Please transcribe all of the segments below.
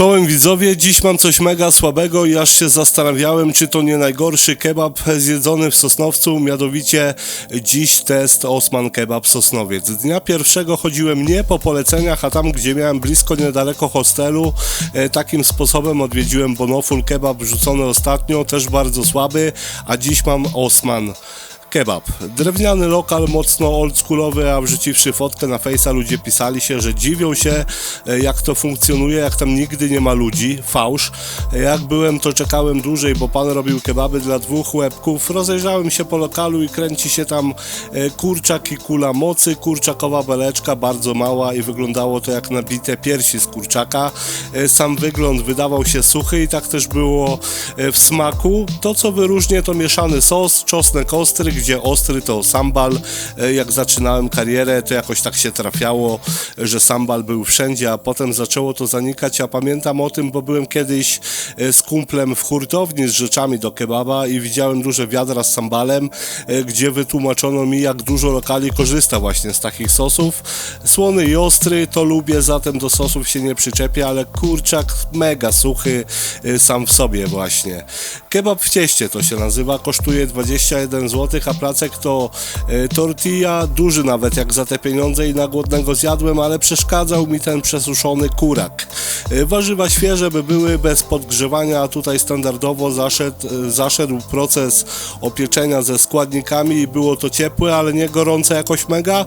Czołem widzowie, dziś mam coś mega słabego i aż się zastanawiałem, czy to nie najgorszy kebab zjedzony w Sosnowcu, mianowicie dziś test Osman Kebab Sosnowiec. Dnia pierwszego chodziłem nie po poleceniach, a tam gdzie miałem blisko, niedaleko hostelu, e, takim sposobem odwiedziłem Bonoful Kebab wrzucony ostatnio, też bardzo słaby, a dziś mam Osman. Kebab. Drewniany lokal, mocno oldschoolowy, a wrzuciwszy fotkę na Face'a ludzie pisali się, że dziwią się e, jak to funkcjonuje, jak tam nigdy nie ma ludzi. Fałsz. E, Jak byłem to czekałem dłużej, bo pan robił kebaby dla dwóch łebków. Rozejrzałem się po lokalu i kręci się tam e, kurczak i kula mocy, kurczakowa beleczka, bardzo mała i wyglądało to jak nabite piersi z kurczaka. Sam wygląd wydawał się suchy i tak też było w smaku. To co wyróżnie to mieszany sos, czosnek ostry, gdzie ostry to sambal. E, Jak zaczynałem karierę, to jakoś tak się trafiało, że sambal był wszędzie, a potem zaczęło to zanikać. Ja pamiętam o tym, bo byłem kiedyś e, z kumplem w hurtowni z rzeczami do kebaba i widziałem duże wiadra z sambalem, e, gdzie wytłumaczono mi, jak dużo lokali korzysta właśnie z takich sosów. Słony i ostry to lubię, zatem do sosów się nie przyczepię, ale kurczak mega suchy sam w sobie właśnie. Kebab w cieście to się nazywa, kosztuje 21 zł, a placek to e, tortilla, duży nawet jak za te pieniądze i na głodnego zjadłem, ale przeszkadzał mi ten przesuszony kurak. E, Warzywa świeże by były bez podgrzewania, a tutaj standardowo zaszedł, e, zaszedł proces opieczenia ze składnikami i było to ciepłe, ale nie gorące jakoś mega.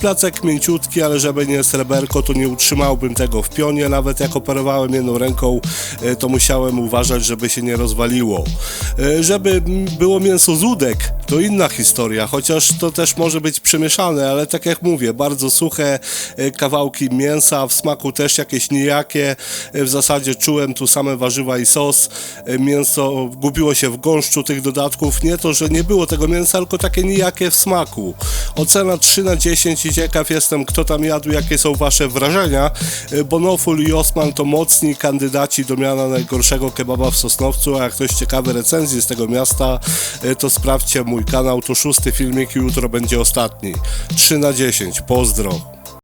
Placek mięciutki, ale żeby nie sreberko, to nie utrzymałbym tego w pionie, nawet jak operowałem jedną ręką, to musiałem uważać, żeby się nie rozwaliło. Żeby było mięso z udek, to inna historia, chociaż to też może być przemieszane, ale tak jak mówię, bardzo suche e, kawałki mięsa, w smaku też jakieś nijakie, E, w zasadzie czułem tu same warzywa i sos, E, mięso gubiło się w gąszczu tych dodatków, nie to, że nie było tego mięsa, tylko takie nijakie w smaku. Ocena 3 na 10 i ciekaw jestem, kto tam jadł, jakie są wasze wrażenia. E, Bonoful i Osman to mocni kandydaci do miana najgorszego kebaba w Sosnowcu, a jak ktoś ciekawy recenzji z tego miasta, e, to sprawdźcie mój kanał, to szósty filmik i jutro będzie ostatni. 3 na 10, pozdro.